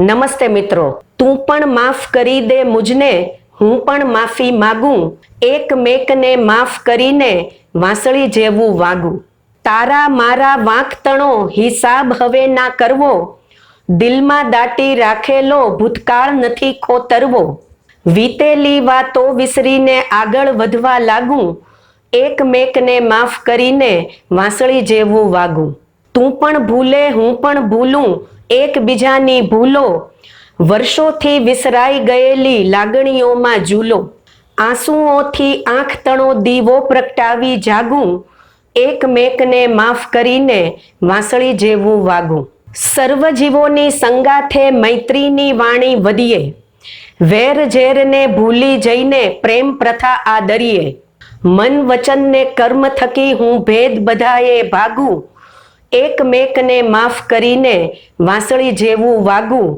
નમસ્તે મિત્રો, તું પણ માફ કરી દે મુજને, હું પણ માફી માગું એક મેકને માફ કરીને વાંસળી જેવું વાગું. તારા મારા વાંકતણો હિસાબ હવે ના કરવો, દિલમાં દાટી રાખેલો ભૂતકાળ નથી ખોતરવો. વીતેલી વાતો વિસરીને આગળ વધવા લાગું એક મેકને માફ કરીને વાંસળી જેવું વાગું. તું પણ ભૂલે, હું પણ ભૂલું એકબીજાની ભૂલો, વર્ષોથી વિસરાઈ ગયેલી લાગણીઓમાં ઝૂલો. આંસુઓથી આંખ તણો દીવો પ્રગટાવી જાગું. એકમેકને માફ કરીને વાંસળી જેવું વાગું. સર્વ જીવોની સંગાથે મૈત્રીની વાણી વધીએ. વેર ઝેરને ભૂલી જઈને પ્રેમ પ્રથા આદરીએ. મન વચનને કર્મ થકી હું ભેદ બધાએ ભાગું. એક મેકને માફ કરીને વાંસળી જેવું વાગું